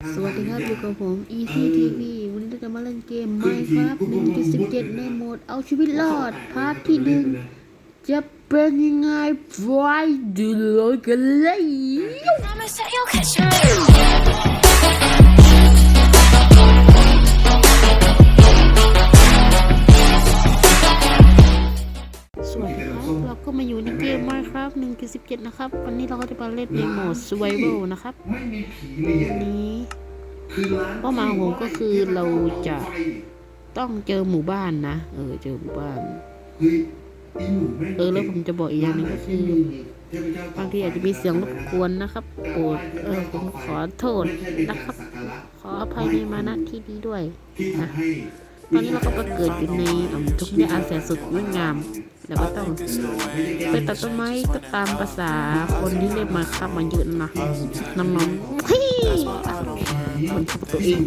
สวัสดีครับอยู่กับผม ECTV วันนี้เราจะมาเล่นเกม Minecraft 1.17 ในโหมดเอาชีวิตรอด พาร์ทที่หนึ่งจะเป็นยังไงไปดูเลยกันเลยาก็มาอยู่ในเกม Minecraft 1.17นะครับ วันนี้เราก็จะมาเล่นในโหมด Survival นะครับไม่มีผีเรียวันนนี้คือร้านเป้าหมายของผมก็คือเราจะต้องเจอหมู่บ้านนะ เออ เจอหมู่บ้าน เออ แล้วผมจะบอกอีกอย่างหนึงก็คือบางทีอาจจะมีเสียงรบกวนนะครับ โปรด เออ ผมขอโทษนะครับ ขออภัยในมาณที่นี้ด้วยที่ให้ ตอนนี้เราก็ไปเกิดอยู่ในอ่ำทุกเนี่อาแสนสุดงดงาม แล้วก็ต้องไปตัดต้นไม้ก็ตามภาษาคนที่เล่มาครับมาเยอะนะน้องๆเฮ้ยมันชอบตัวเอง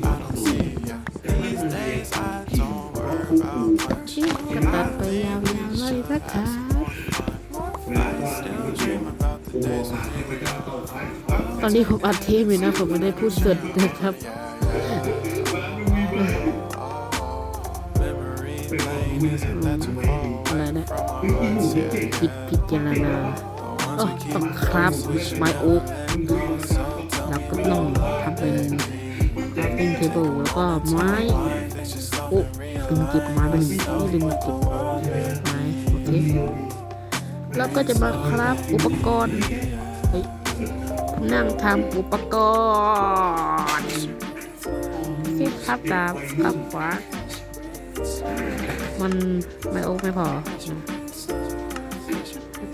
ชื่อกระตัดไปยาวๆเลยนะครับเวลาว่าโอ้โหเทพเจ้าต่อไปตอนนี้ผมอัดเทปอยู่นะผมไม่ได้พูดสดนะครับ นะผิดพิจารณาเออต้องครับไม้โอ๊กแล้วก็ต้องทำเป็นเป็นเทเบิลแล้วก็ไม้โอ้ลืมเก็บไม้ไปหนึ่งนี่ลืมเก็บไม้โอเคแล้วก็จะมาครับอุปกรณ์เฮ้ยนั่งทำอุปกรณ์โอเคครับตามครับขวามันไม่โอ๊กไม่พอ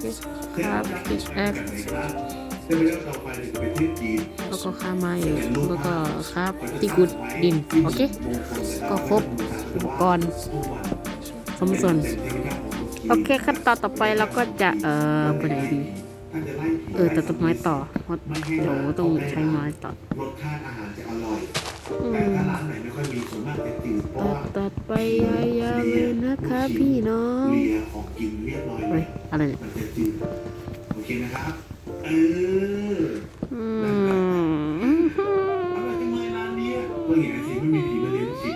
โอเคครับปิกแอคเทพเจ้าต่อไปเนี่ยจะเป็นเทพจีนแล้วก็ข้ามไม้แล้วก็ครับที่ขุดดิน โอเค ก็ครบอุปกรณ์สมส่วน โอเคขั้นตอนต่อไปเราก็จะ เอ่อไปไหนดีถ้าจะไล่ผีเออตัดต้นไม้ต่อเพราะเดี๋ยวต้องใช้ไม้ต่อรสชาติอาหารจะอร่อยอื แต่มถ้าร้านไหนไม่ค่อยมีส่วนมากจะจืดเพราะตัดว่าตัดไปยาวๆเลยนะคะพี่น้องเลียของกินเรียบร้อยเฮ้เลยยอะไรเนี่ยมันจะจืดโอเคนะครับเอออืมอร่อยจังเลยร้านเนี้ยเมื่อเห็นไอซีไม่มีผีมาเลี้ยงชิม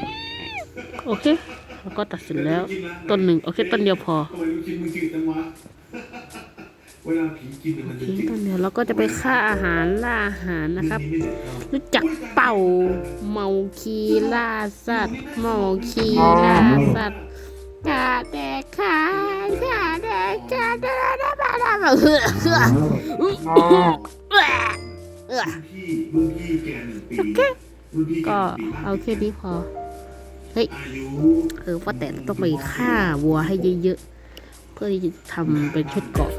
โอเคแล้วก็ตัดเสร็จแล้วต้นหนึ่งโอเคต้นเดียวพอทำไมลูกชิ้นมึงจืดจังวะ เวลาผีกินมันโอจะเคจืดต้นเดียวเราก็จะไปฆ่าอาหารล่าอาหารนะครับ รู้จักเป่าเมาคีล่าสัตว์เมาคีล่าสัตว์กาแดกขายกาแดกกาแดกได้บ้าได้บ้าเฮ้อเฮ้ออุ๊ยเอ้อเอ้อพี่รุ่นพี่แกหนึ่งปีรุ่นพี่แกก็หนึ่งปีเอาแค่นี้พอเฮ้ยอายุเออว่าแต่ต้องไปฆ่าวัวให้เยอะๆ เพื่อที่จะทำเป็นชุดเกาะ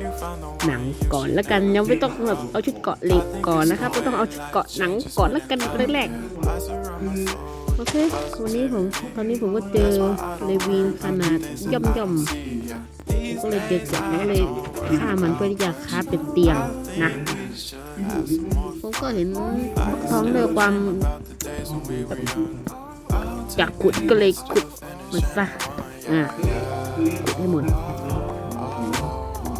หนังก่อนแล้วกันยังไม่ต้องแบบเอาชุดเกาะเหล็กก่อนนะครับไม่ต้องเอาชุดเกาะหนังก่อนแล้วกันแรกๆโอเควันนี้ผมตอนนี้ผมก็เจอเลวีนขนาดย่อมย่อมๆก็เลยเจอเกราะก็เลยฆ่ามันเพื่อที่จะค้าเป็นเตียงนะผมก็เห็นท้องด้วยความอยากขุดก็เลยขุดมันซะอะขุดให้หมด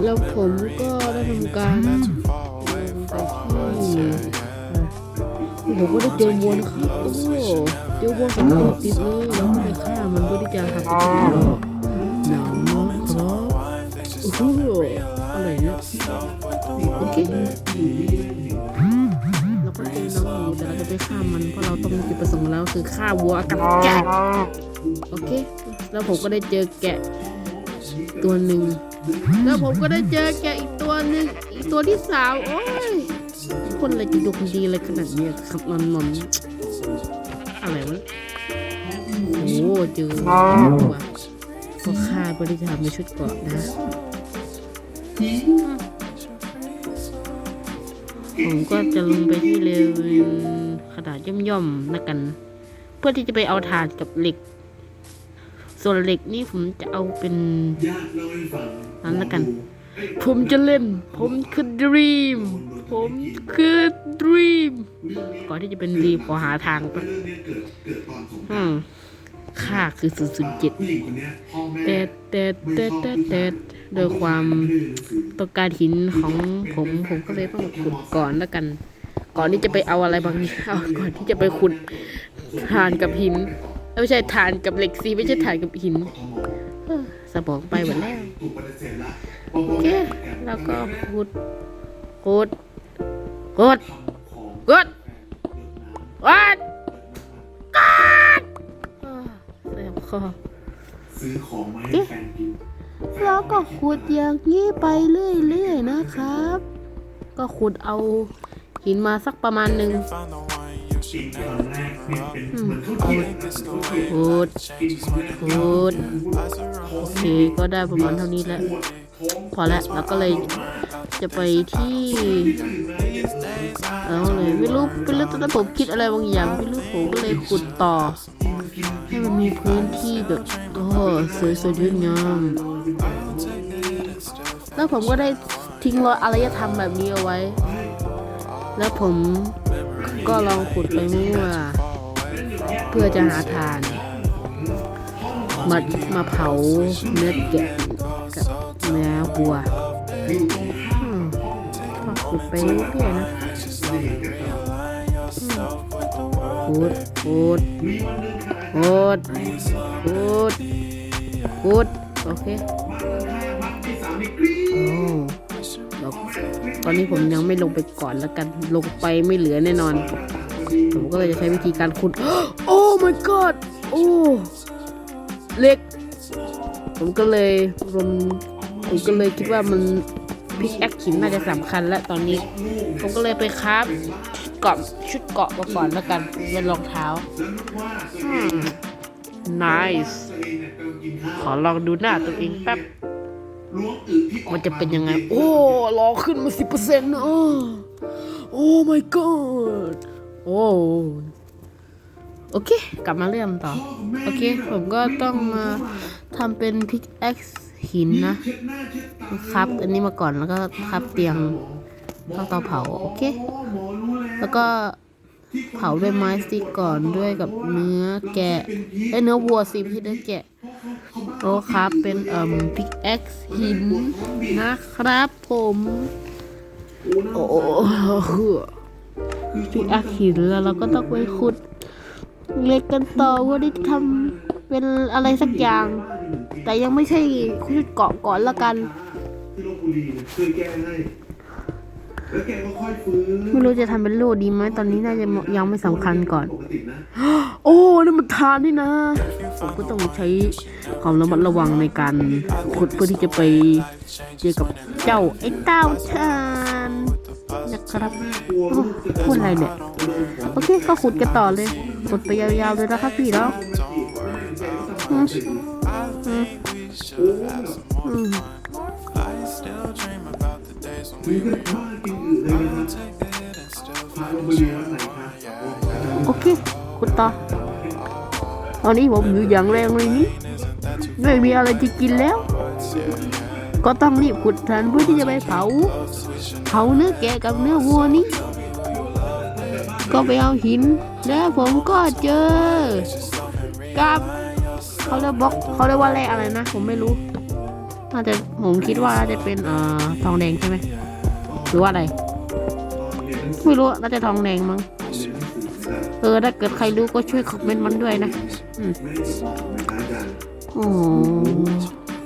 แล้วผมก็ได้ทำการลงไปที่อะผมก็ได้เจอวัวนะครับโอ้เจอวัวสองตัวติดเลยแล้วก็ไปฆ่ามันเพื่อที่จะทำเป็นตัวหนังนะครับโอ้โหอะไรเนี่ยโอเคเราก็เจอน้องหมูแต่เราจะไปฆ่ามันเพราะเราต้องมีจุดประสงค์แล้วคือฆ่าวัวกับแกะโอเค แล้วผมก็ได้เจอแกะตัวหนึ่ง แล้วผมก็ได้เจอแกอีกตัวหนึ่งอีกตัวที่สามโอ้ยคนอะไรจะดูคนดีอะไรขนาดนี้ครับนอนนอนอะไรวะโอ้เจอตัวก็ฆ่าบริจาคในชุดเกราะนะผมก็จะลงไปที่เลเวนขนาดย่อมๆนะกัน เพื่อที่จะไปเอาถ่านกับเหล็ก ส่วนเหล็กนี่ผมจะเอาเป็นญาติเล่าให้ฟังนั่นละกัน ผมจะเล่น ผมคือดรีม ผมคือดรีม ก่อนที่จะเป็นดรีมขอหาทางไปเรื่องเนี้ยเกิดเกิดตอนสงคอืรามมค่าคือ007ผู้หญิงคนเนี้ยพ่อแม่แต่แต่แต่แต่แต่โดยความต้องการหินของผมผมก็เลยต้องขุดก่อนแล้วกัน ก่อนที่จะไปเอาอะไรบางอย่างก่อนที่จะไปขุดฐานกับหินเอ้ย ไม่ใช่ฐานกับเหล็กซีไม่ใช่ฐานกับหินสมองไปหมดแล้วโอเคแล้วก็ขุดขุดขุดขุดแฟนรดน้ำขุดขุดเออแสบคอซื้อของมาให้แฟนกินแล้วก็ขุดอย่างนี้ไปเรื่อยๆนะครับ ก็ขุดเอาหินมาสักประมาณหนึ่ง กินครั้งแรกเนี่ยเป็นเหมือนข้าวเกี๊ยวนะเหมือนข้าวเกี๊ยวขุดกินครั้งแรกขุดโอเคก็ได้ประมาณเท่านี้แล้วพอแล้วแล้วก็เลยจะไปที่เอาเลยไม่รู้ไม่รู้ตอนนั้นผมคิดอะไรบางอย่างไม่รู้ผมก็เลยขุดต่อ ให้มันมีพื้นที่แบบโอ้สวยสวยงดงามแล้วผมก็ได้ทิ้งรอยอารยธรรมแบบนี้เอาไว้ แล้วผม ก็ลองขุดไปมั่วเพื่อจะหาทานมามาเผาเนื้อแกะกับเนื้อวัวก็ขุดไปเรื่อยๆนะขุดขุดขุดขุดขุดโอเคโอ้ ตอนนี้ผมยังไม่ลงไปก่อนแล้วกัน ลงไปไม่เหลือแน่นอน ผมก็เลยจะใช้วิธีการขุด โอ้ my god โอ้ เล็ก ผมก็เลยรวมผมก็เลยคิดว่ามันพิกแอคหินน่าจะสำคัญแล้วตอนนี้ ผมก็เลยไปคราฟเกาะชุดเกาะมาก่อนแล้วกันเป็นรองเท้า nice ขอลองดูหน้าตัวเองแป๊บ มันจะเป็นยังไง โอ้รอขึ้นมาสิบเปอร์เซ็นต์โอ้โอ้ my god โอ้โอเค กลับมาเริ่มต่อ โอเค ผมก็ต้องมาทำเป็นพิกแอคหินนะ ครับ อันนี้มาก่อนแล้วก็ครับเตียงตั้งเตาเผา โอเค แล้วก็เผาด้วยไม้สติ๊กก่อนด้วยกับเนื้อแกะเอ้ยเนื้อวัวสิไม่ใช่เนื้อแกะ โอ้ครับเป็นเอ่อพิกแอคหินนะครับผมโอ้พิกแอคหินแล้วเราก็ต้องไปขุดเล็กกันต่อว่าได้ทำเป็นอะไรสักอย่าง แต่ยังไม่ใช่คุดเกาะก่อนละกันไม่รู้จะทำเป็นโลดีไหมตอนนี้น่าจะยังไม่สำคัญก่อน โอ้นี่มันทานนี่นะ ผมก็ต้องใช้ความระมัดระวังในการขุดเพื่อที่จะไปเจอกับเจ้าไอ้เต้าทานนะครับพูดอะไรเนี่ย โอเคก็ขุดกันต่อเลยขุดไปยาวๆเลยนะครับพี่เนาะอืมอืมอืมมีเค รับพาลงบุรีวันไหนครับโอเคขุดต่อตอนนี้ผมอยู่อย่างแรงเลยนี่ไม่มีอะไรจะกินแล้ว ก็ต้องรีบขุดทันเพื่อที่จะไปเผา เผาเนื้อแกะกับเนื้อวัวนี้ก็ไปเอาหิน แล้วผมก็เจอ กับเขาเรียกบล็อกเขาเรียกว่าแร่อะไรนะ ผมไม่รู้น่าจะผมคิดว่าน่าจะเป็นเอ่อทองแดงใช่ไหมหรือว่าอะไร ไม่รู้น่าจะทองแดงมั้ง ออถ้าเกิดใครรู้ก็ช่วยคอมเมนต์มันด้วยนะอืมไม่ได้สออาจารย์โอ้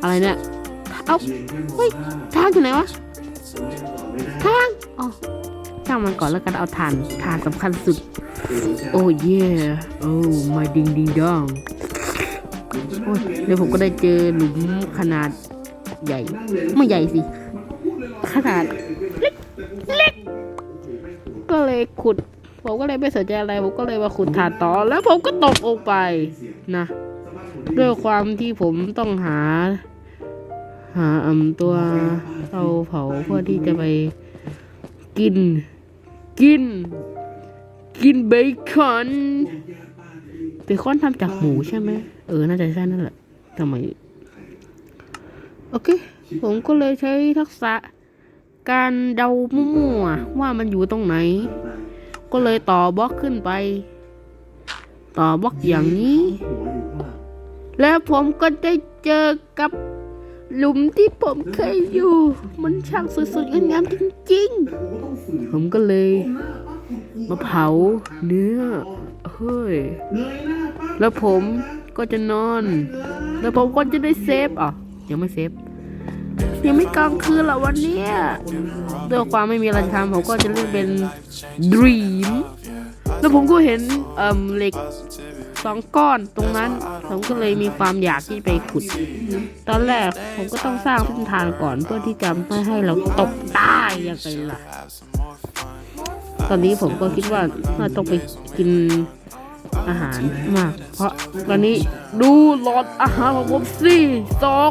อะไรเนี่ยเอาเฮ้ยทางอยู่ไหนวะทางอ๋อช่างมันก่อนแล้วกันเอาถ่านถ่านสำคัญสุด โอ้เย่โอ้มาดิงดิงดองโอ้เดี๋ยวผมก็ได้เจอหลุมขนาดใหญ่ ไม่ใหญ่สิ ขนาดเล็กเล็กก็เลยขุด ผมก็เลยไม่สนใจอะไรผมก็เลยมาขุดถ่านต่อ แล้วผมก็ตกลงไปนะ ด้วยความที่ผมต้องหา หาอืมตัวเตาเผาเพื่อที่จะไปกิน กิน กินเบคอนเบคอนทำจากหมูใช่ไหมเออน่าจะใช่นั่นแหละทำไมโอเค ผมก็เลยใช้ทักษะการเดามั่วๆว่ามันอยู่ตรงไหน ก็เลยต่อบล็อกขึ้นไป ต่อบล็อกอย่างนี้ แล้วผมก็ได้เจอกับหลุมที่ผมเคยอยู่ มันช่างสวยๆงดงามจริงๆ ผมก็เลย มาเผาเนื้อ เฮ้ย แล้วผมก็จะนอน แล้วผมก็จะได้เซฟอะยังไม่เซฟ ยังไม่กลางคืนหรอวันนี้ด้วยความไม่มีอะไรทำผมก็จะเล่นเป็น Dream แล้วผมก็เห็นเอ่มเหล็กสองก้อนตรงนั้น ผมก็เลยมีความอยากที่ไปขุด ตอนแรกผมก็ต้องสร้างเส้นทางก่อนเพื่อที่จะไม่ให้เราตกได้ยังไงล่ะ ตอนนี้ผมก็คิดว่าน่าต้องไปกินอาหารมาก เพราะตอนนี้ดูหลอดอาหารของผมสี่สอง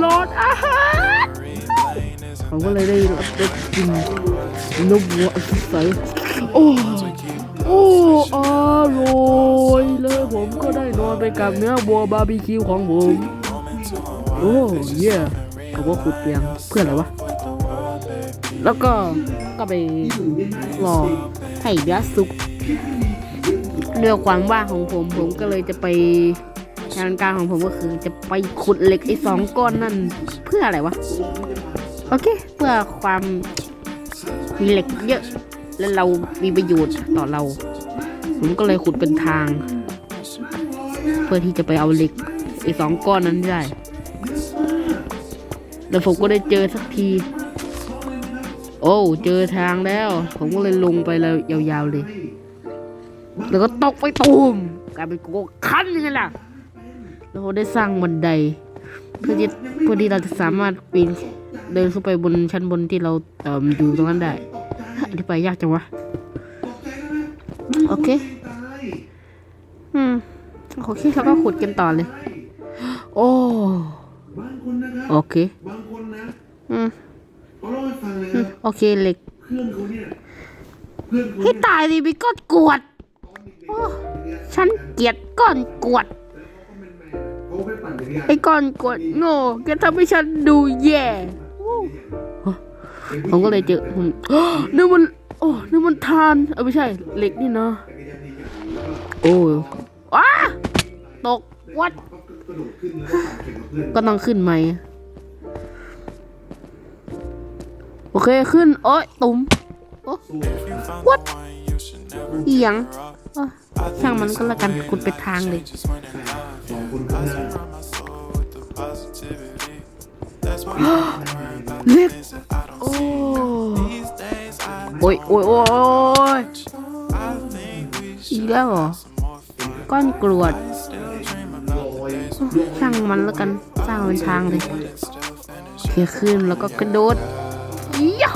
หลอดอาหารผมก็เลยได้รับได้กินนมวัวอันใสโอ้โอ้อร่อยเลยผมก็ได้นอนไปกับเนื้อวัวบาร์บีคิวของผมโอ้เย่ผมก็ขุดเตียงเพื่ออะไรวะ แล้วก็ก็ไปรอให้เนื้อสุกเรื่องความว่างของผมผมก็เลยจะไป งานการของผมก็คือจะไปขุดเหล็กไอ้สองก้อนนั่นเพื่ออะไรวะ โอเค เพื่อความมีเหล็กเยอะ และเรามีประโยชน์ต่อเรา ผมก็เลยขุดเป็นทาง เพื่อที่จะไปเอาเหล็กไอ้สองก้อนนั้นได้ แล้วผมก็ได้เจอสักที โอ้เจอทางแล้ว ผมก็เลยลงไปเลยยาวๆเลย แล้วก็ตกไปตูมกลายเป็นโกคันยังไงล่ะ แล้วผมได้สร้างบันไดเพื่อที่เพื่อที่เราจะสามารถปีนเดินขึ้นไปบนชั้นบนที่เราเอ่ออยู่ตรงนั้นได้อธิบายยากจังวะโอเค อืมโอเคแล้วก็ขุดกันต่อเลย โอ้โอเคบางคนนะอืมโอเคเหล็กให้เนี่ยตายดิมีก้อนกรวด ฉันเกลียดก้อนกรวด ไปปั่นจักรยานไอ้ก้อนกรวดโง่แกทำให้ฉันดูแย่โอ้ผมก็เลยเจอผมนี่มัน โอ้นี่มันทาน เออไม่ใช่เหล็กนี่เนาะโอ้ว้าตกวัดกระโดดขึ้นแล้วก็ปั่นแข่งกับเพื่อนก็ต้องขึ้นไหมโอเคขึ้นโอ้ยตุ่มโอ้วัดเอียงเอ้อช่างมันก็แล้วกันขุดไปทางเลยสอง คนข้างหน้เล็กโอ้โอ้ยโอ้ยโอ้ยอีกแล้วเหรอ ก้อนกรวดช่างมันแล้วกัน สร้างเป็นทางเลยเคลียขึ้นแล้วก็กระโดดยะ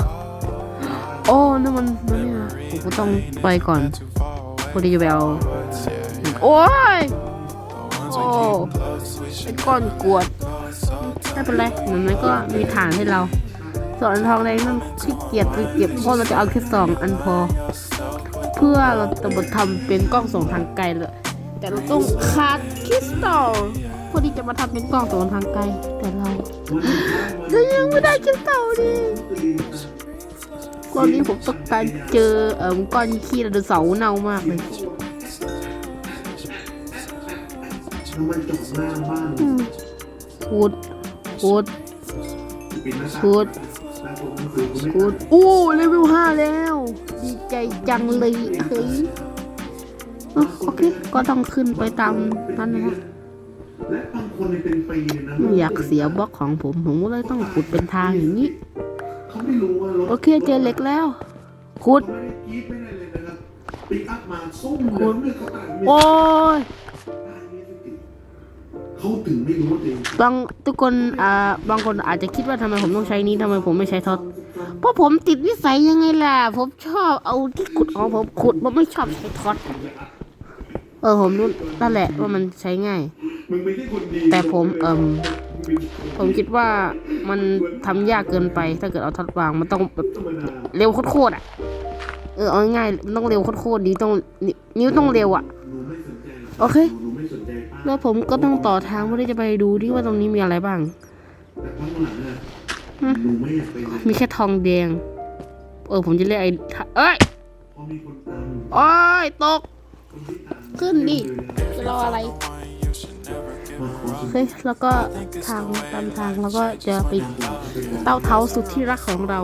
โอ้นั่นมันนั่นนี่นะผมต้องไปก่อนพอดีจะไปเอาโอ้ย เป็นก้อนกรวดไม่เป็นไรเหมือนมันก็มีฐานให้เรา ส่วนอันทองแดงนั่นขี้เกียจไปเก็บเพราะเราจะเอาแค่สองอันพอ เพื่อเราจะมาทำเป็นกล้องส่องทางไกลเลย แต่เราต้องคาดคริสตัลเพื่อที่จะมาทำเป็นกล้องส่องทางไกล แต่เราก็ยังไม่ได้คริสตัลดิตอนนี้ผมต้องการเจอเอ่อก้อนขี้ไดโนเสาเน่ามากเลย ทำไมจอดหน้าบ้านอืมพูดพูดปิดหน้าต่างพูดแล้วผมคือกูไม่กูดโอ้เลเวลห้าแล้ว ดีใจจังเลยเฮ้ยอะโอเค ก็ต้องขึ้นไปตามนั้นนะฮะและบางคนเนี่ยเป็นปีเลยนะไม่อยากเสียบล็อกของผม ผมก็เลยต้องขุดเป็นทางอย่างนี้ เขาไม่รู้ว่ารถโอเคเจอเหล็กแล้วขุดไม่ได้กรีดไม่ได้เลยนะครับปิกอัพมาส้มเลยเนี่ยเขาตัดโอ้ย เขาถึงไม่รู้ว่าตัวเองบางทุกคนอ่าบางคนอาจจะคิดว่าทำไมผมต้องใช้นี้ทำไมผมไม่ใช้ท็อตเพราะผมติดนิสัยยังไงล่ะ ผมชอบเอาที่ขุดของผมขุดผมไม่ชอบใช้ท็อตเออผมรู้นั่นแหละว่ามันใช้ง่าย มึงไม่ใช่คนดีแต่ผมเอ่มผมคิดว่ามันทำยากเกินไป ถ้าเกิดเอาท็อตวางมันต้องแบบธรรมดาเร็วโคตรๆอะเออเอาง่ายๆมันต้องเร็วโคตรๆดีต้องนิ้วนิ้วต้องเร็วอะ หนูไม่สนใจ โอเค หนูไม่สนใจป้า แล้วผมก็ต้องต่อทางเพื่อที่จะไปดูที่ว่าตรงนี้มีอะไรบ้างแต่ข้างหลังน่ะอืมหนูไม่อยากไปไหนมีแค่ทองแดง เออผมจะเรียกไอ้ทะเอ้ยเพราะมีคนตามโอ้ยตกคนที่ตามขึ้นดิจะรออะไรมาขอโอเคแล้วก็ทางตามทางแล้วก็จะไปเต้าเท้าสุดที่รักของเรา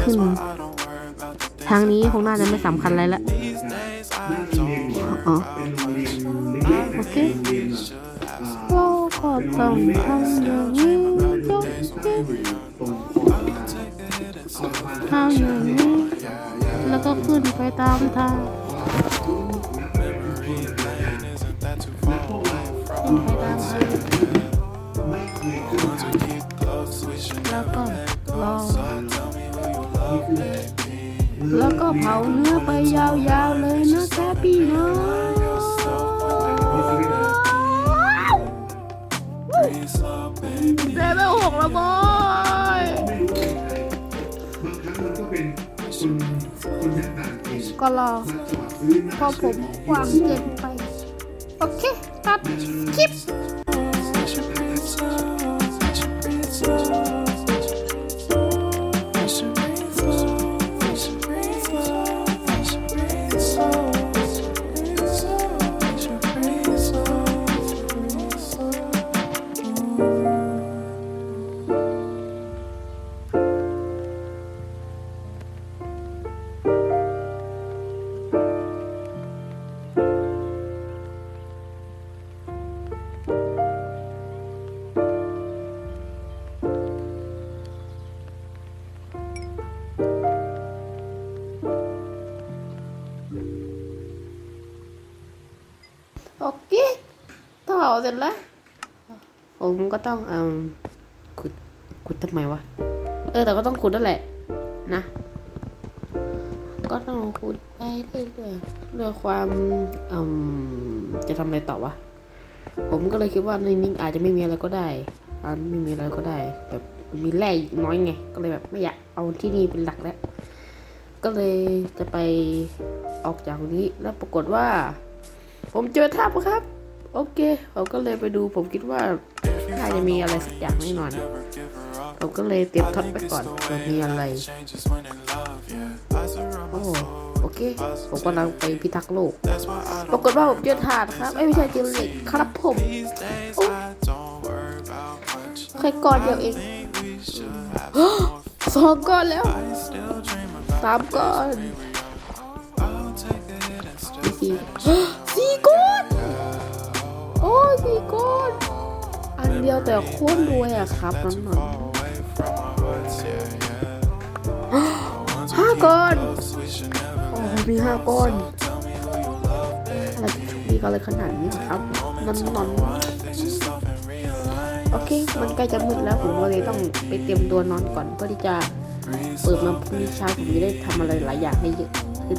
ขึ้น ทางนี้คงน่าจะไม่สำคัญอะไรละ หน้าโรงเรียนเนี่ย อ๋อ เป็นโรงเรียนเล็กๆ โอเค โรงเรียนแบบอ่า เราก็ต้องทำอย่างนี้จบ ตรงคลองทางเอามา ทำอย่างนี้ แล้วก็ขึ้นไปตามทาง และพวกเรา ขึ้นไปตามทาง ไม่เคยขึ้นทางนี้ แล้วก็รอ คือ แล้วก็เผาเนื้อไปยาวๆเลยนะคะพี่น้องเดเวลหกแล้วบอยก็รอมาจอผมวางเกินไป โอเค ตัดคลิป ผมก็ต้องเอ่มขุดขุดทำไมวะ เออ แต่ก็ต้องขุดนั่นแหละ นะ ก็ต้องขุดไปเรื่อยๆด้วยความอืมจะทำอะไรต่อวะ ผมก็เลยคิดว่าในนี้อาจจะไม่มีอะไรก็ได้อาจไม่มีอะไรก็ได้แบบมีแร่น้อยไง ก็เลยแบบไม่อยากเอาที่นี่เป็นหลักแล้ว ก็เลยจะไปออกจากตรงนี้แล้วปรากฏว่า ผมเจอถ้ำครับ โอเคผมก็เลยไปดูผมคิดว่า จะมีอะไรสักอย่างแน่นอนผมก็เลยเตรียมท็อตไปก่อนเผื่อมีอะไร โอ้โอเค ผมกำลังไปพิทักษ์โลก ปรากฏว่าผมเจอถาดครับ ไม่ใช่เจอเหล็กครับผมโอ้แค่ก้อนเดียวเองสองก้อนแล้วสามก้อนสี่สี่ก้อน เดียวแต่โคตรรวยอะครับน้องๆห้าก้อนโอ้มีห้าก้อนอะไรชคดีกันเลยขนาดนี้ครับนอนนอนโอเค มันใกล้จะมืดแล้วผมก็เลยต้องไปเตรียมตัวนอนก่อนเพื่อที่จะเปิดมาพรุ่งนี้เช้าผมจะได้ทำอะไรหลายอย่างให้เยอะขึ้น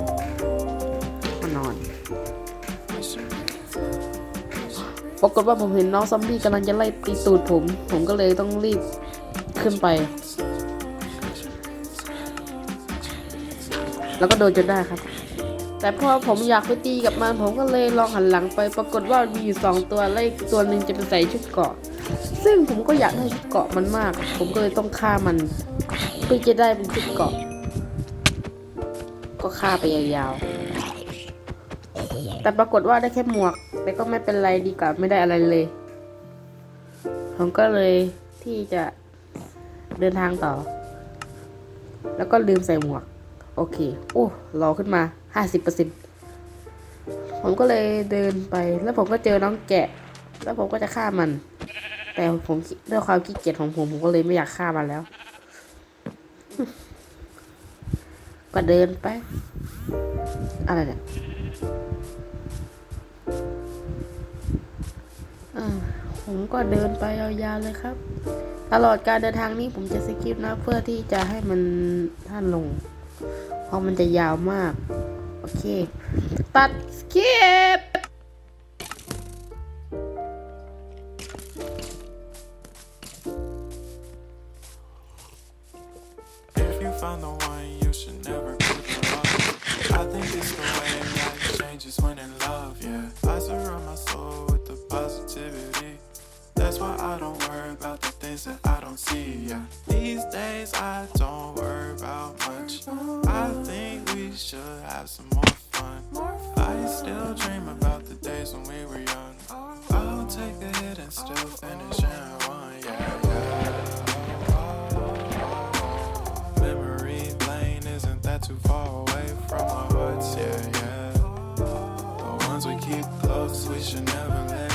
ปรากฏว่าผมเห็นน้องซอมบี้กำลังจะไล่ตีตูดผม ผมก็เลยต้องรีบขึ้นไป แล้วก็โดนจนได้ครับ แต่พอผมอยากไปตีกับมัน ผมก็เลยลองหันหลังไป ปรากฏว่ามีอยู่สองตัวแล้วอีกตัวหนึ่งจะไปใส่ชุดเกาะ ซึ่งผมก็อยากได้ชุดเกาะมันมาก ผมก็เลยต้องฆ่ามัน เพื่อจะได้เป็นชุดเกาะ ก็ฆ่าไปยาวๆ แต่ปรากฏว่าได้แค่หมวก แต่ก็ไม่เป็นไรดีกว่าไม่ได้อะไรเลย ผมก็เลยที่จะเดินทางต่อ แล้วก็ลืมใส่หมวก โอเคโอ้รอขึ้นมาห้าสิบเปอร์เซ็นผมก็เลยเดินไป แล้วผมก็เจอน้องแกะ แล้วผมก็จะฆ่ามัน แต่ผมด้วยความขี้เกียจของผมผมก็เลยไม่อยากฆ่ามันแล้ว ก็เดินไป อะไรเนี่ย ผมก็เดินไปยาวๆเลยครับ ตลอดการเดินทางนี้ผมจะสกิปนะ เพื่อที่จะให้มันท่านลง เพราะมันจะยาวมาก โอเค ตัดสกิป If you some more fun. I still dream about the days when we were young. I'll take a hit and still finish and one, yeah, yeah. Memory lane isn't that too far away from our hearts, yeah, yeah. The ones we keep close, we should never let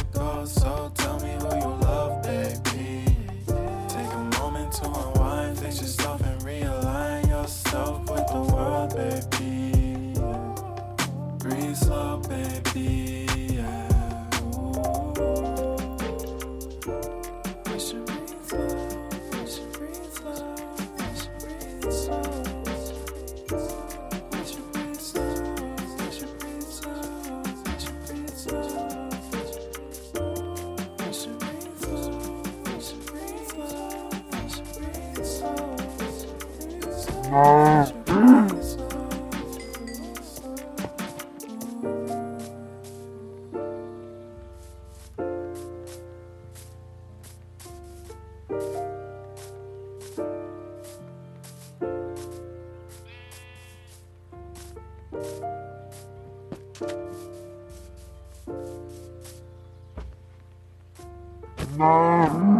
Amen.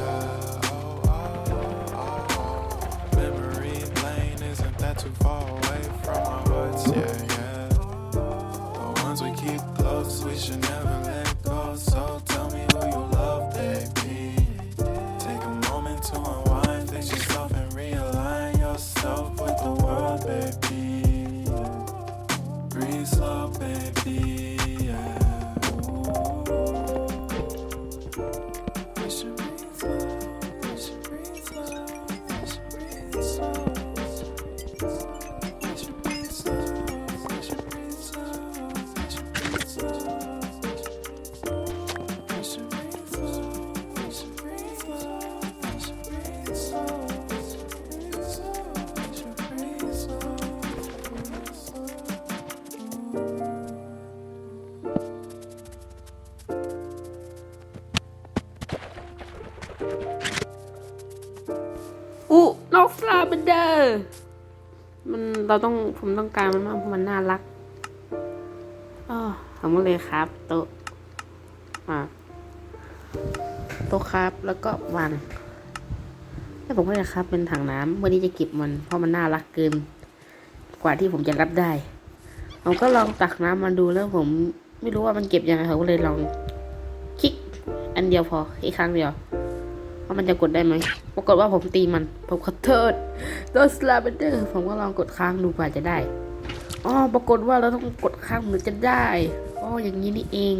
visionary เบนเดอมันเราต้องผมต้องการมันมากเพราะมันน่ารักอ๋อทำมเลยครับ โต๊ะอ่าโต๊ะครับ แล้วก็วางแล้วผมก็จะครับ เป็นถังน้ำวันนี้จะเก็บมัน เพราะมันน่ารักเกิน กว่าที่ผมจะรับได้ ผมก็ลองตักน้ำมาดูแล้วผมไม่รู้ว่ามันเก็บยังไงผมก็เลยลองคลิก อันเดียวพออีกครั้งเดียว ว่ามันจะกดได้ไหมปรากฏว่าผมตีมัน ผมขอโทษโดนสลาเบนเดอร์ผมก็ลองกดค้างดูกว่าจะได้อ๋อปรากฏว่าเราต้องกดค้างถึงจะได้อ๋ออย่างนี้นี่เอง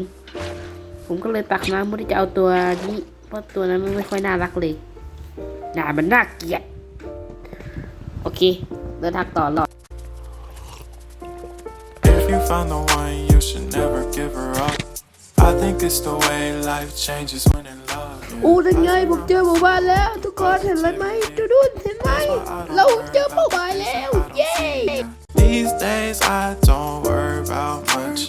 ผมก็เลยตักน้ำเพื่อที่จะเอาตัวนี้เพราะตัวนั้นมันไม่ค่อยน่ารักเลยน่ามันน่าเกลียดโอเคเดินทางต่อหรอ If you find the one, you should never give her up. I think it's the way life changes when in love. Yeah. อู้นั่นไงผมเจอหมู่บ้านแล้ว ทุกคนเห็นอะไรไหมดูดูเห็นไหมเราเจอเป้าหมายแล้ว เย้ These days I don't worry about much.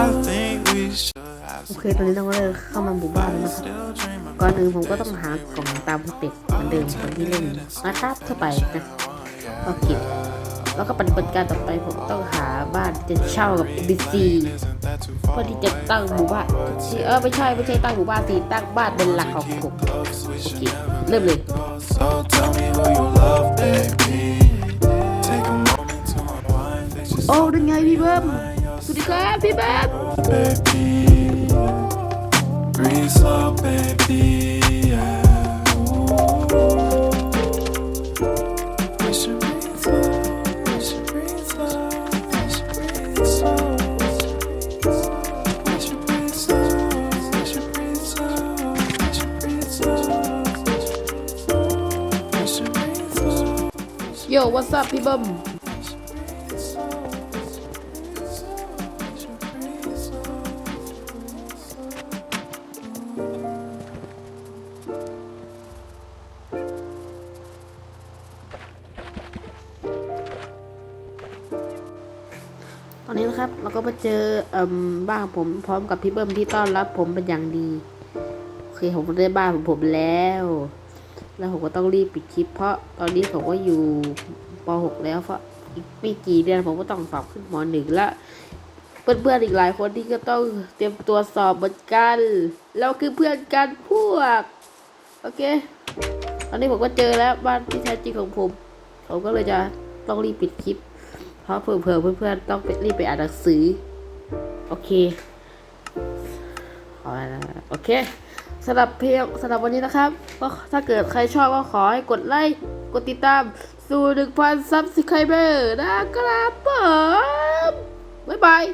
I think we should have โอ some เคตอนนี้เราก็เลยเข้ามาหมู่บ้านแล้วนะครับ still dream ก่อนอื่นผมก็ต้องหากล่องตามสเต็ปเหมือนเดิมเหมือนที่เล่นนะครับเข้าไปนะก็เก็บ แล้วก็ปฏิบัติการต่อไปผมต้องหาบ้านจะเช่ากับ NPC Isn't that too เพื่อที่จะตั้งหมู่บ้านเออไม่ใช่ไม่ใช่ตั้งหมู่บ้านสิตั้งบ้านเป็นหลักของผมโอเคเริ่มเลย โอ้ yourself, นั่นไงพี่เบิ้มสวัสดีครับพี่เบิ้ม Breathe slow, baby. Yeah. What's up พี่เบิ้มตอนนี้นะครับเราก็มาเจอเอ่มบ้านผมพร้อมกับพี่เบิ้มที่ต้อนรับผมเป็นอย่างดี โอเคผมได้บ้านของผมแล้ว แล้วผมก็ต้องรีบปิดคลิป เพราะตอนนี้ผมก็อยู่ป .6 แล้วเพราะอีกไม่กี่เดือนผมก็ต้องสอบขึ้นม .1 แล้วเพื่อนๆอีกหลายคนที่ก็ต้องเตรียมตัวสอบเหมือนกันเราคือเพื่อนกันพวกโอเคตอนนี้ผมก็เจอแล้วบ้านที่แท้จริงของผมผมก็เลยจะต้องรีบปิดคลิป เพราะเผื่อเพื่อนๆต้องไปรีบไปอ่านหนังสือ โอเคโอเค สำหรับเพียงสำหรับวันนี้นะครับก็ถ้าเกิดใครชอบก็ขอให้กดไลค์กดติดตามสู่หนึ่งพันซับสไครเบอร์นะครับผมบ๊ายบาย